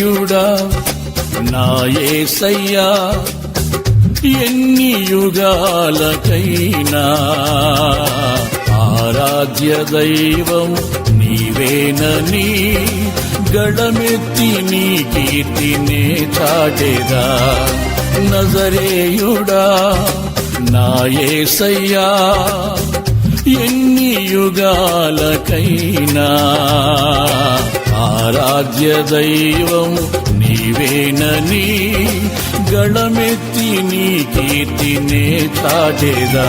నజరేయుడా నా యేసయ్యా ఎన్ని యుగాలకైనా ఆరాధ్య దైవం నీవేనని గడమెత్తి నీ కీర్తినే చాటెదా. నజరేయుడా నా యేసయ్యా ఎన్ని యుగాలకైనా ఆరాధ్య దైవం నీవేనని గణమెత్తి నీ కీర్తినే తాజేదా.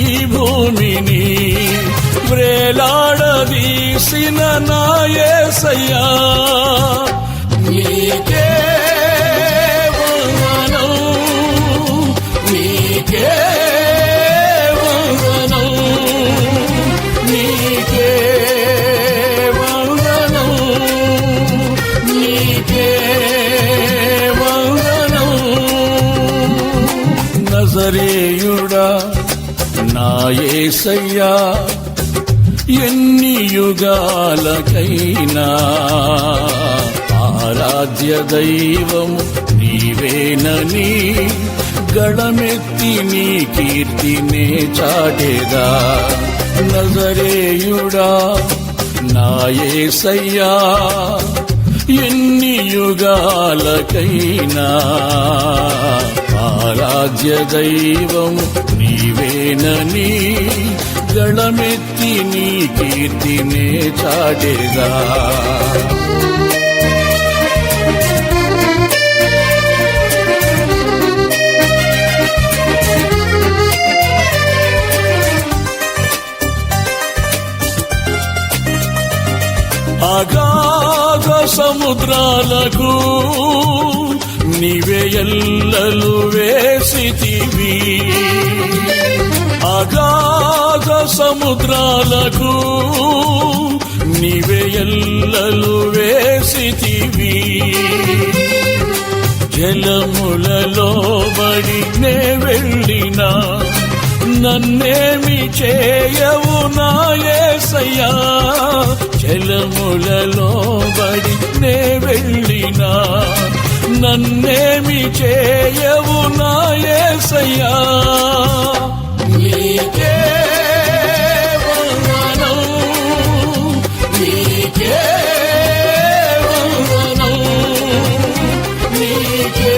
ఈ భూమిని వ్రేలాడదీసిన నాయసయ్యా నీకే యేసయ్యా ఎన్ని యుగాలకైనా ఆరాధ్య దైవము నీవేనని గడమెత్తి నీ కీర్తినే చాటేదా. నజరేయుడా నాయేసయ్యా ఎన్ని యుగాలకైనా ఆరాధ్య దైవం నీవేనని గణమెత్తి నీ కీర్తినే చాటేదా అగాధ సముద్రాలకు నీవే ఎల్లలు వేసితివి. అగాధ సముద్రాలకు నీవే ఎల్లలు వేసితివి. జలములలో బడినే వెళ్ళినా నన్నేమి చేయవు నాయసయ్యా జలములలో బడినే వెళ్ళినా నన్నేమి చేయవు నాయసయ్యా నీకే వందనం, నీకే వందనం, నీకే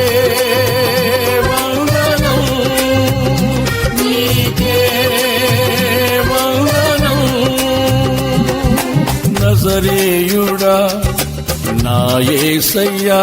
వందనం, నీకే వందనం. నజరేయుడా నా యేసయ్యా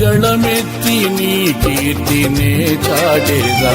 గళమెత్తి నీ కీర్తినే చాటెదా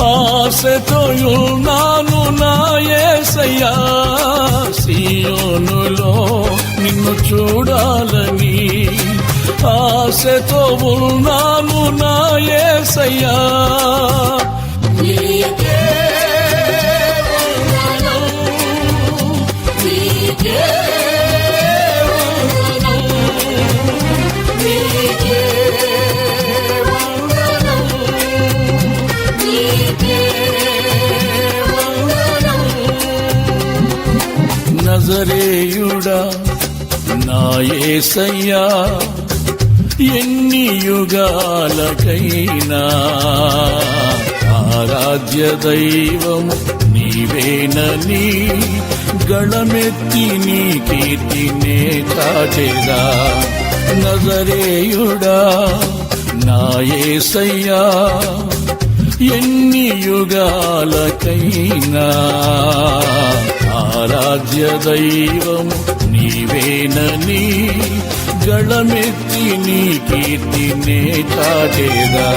ఆశతో ఉన్నాను నా యేసయ్యా సియోనులో నిన్ను చూడాలని ఆశతో ఉన్నాను నా నజరేయుడా నాయసయ్యా ఎన్ని యుగాలకైనా ఆరాధ్య దైవము నీవేనని గళమెత్తి నీ కీర్తినే చాటెదా నజరేయుడా నాయసయ్యా ఎన్ని యుగాలకైనా ఆరాధ్య దైవం నీవేనని గళమెత్తి నీ కీర్తినే చాటేదా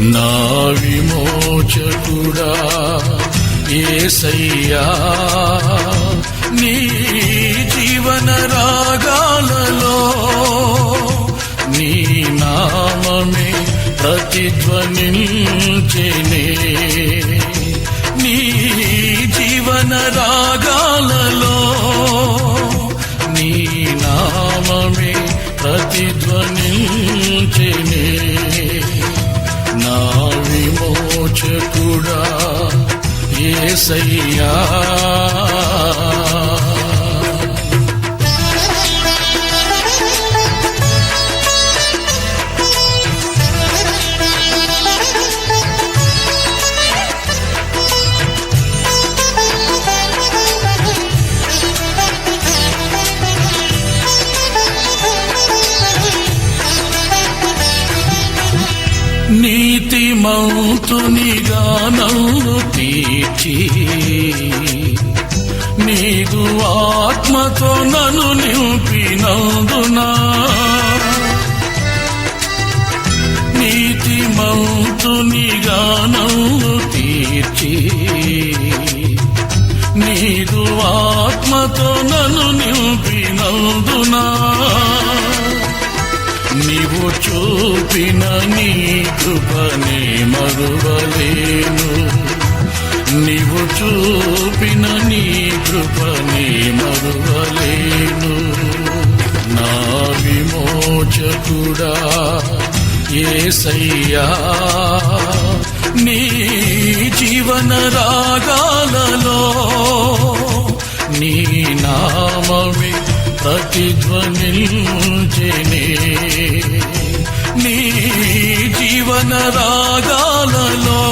నా విమోచకుడా ఏసయ్యా నీ జీవన రాగాలలో నీ నామమే ప్రతిధ్వనించెనే. నీ జీవన రాగ سيار నీతి మౌతుని గానము తీర్చి నీదు ఆత్మతో నన్ను నింపినందునా. నీతి మౌతుని గానము తీర్చి నీదు ఆత్మతో నన్ను నింపినందునా. నీవు చూపిన నీ కృపని మరువలేను. నీవు చూపిన నీ కృపని మరువలేను. నా విమోచకుడా ఏసయ్యా నీ జీవన రాగాలలో నీ నామమే ప్రతిధ్వనించెనే నీ జీవన రాగాలలో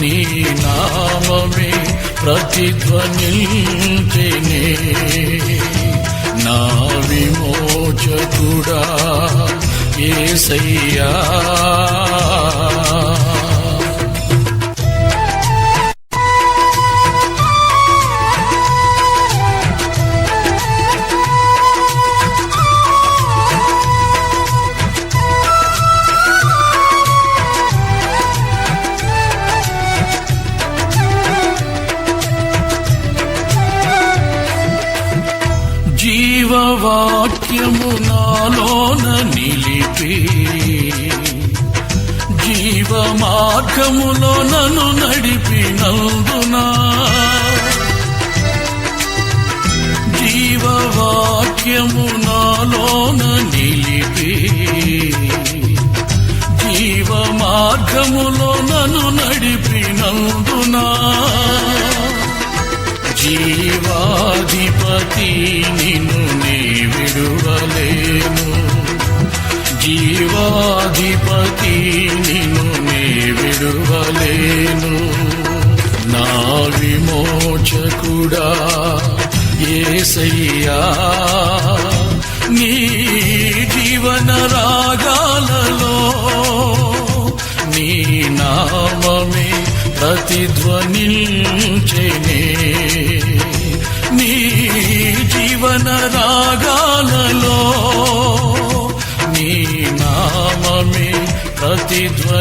నీ నామమే ప్రతిధ్వనించెనే నా విమోచకుడా ఏసయ్యా. మార్గములో నన్ను నడిపినందునా. జీవవాక్యము నాలోన నిలిపి జీవ మార్గములో నన్ను నడిపినందునా. జీవాధిపతి నిన్ను విమోచకుడా ఏసయ్యా నీ జీవన రాగాలలో నీ నామమే ప్రతిధ్వనించెనే. నీ జీవన రాగాలలో నీ నామమే ప్రతిధ్వని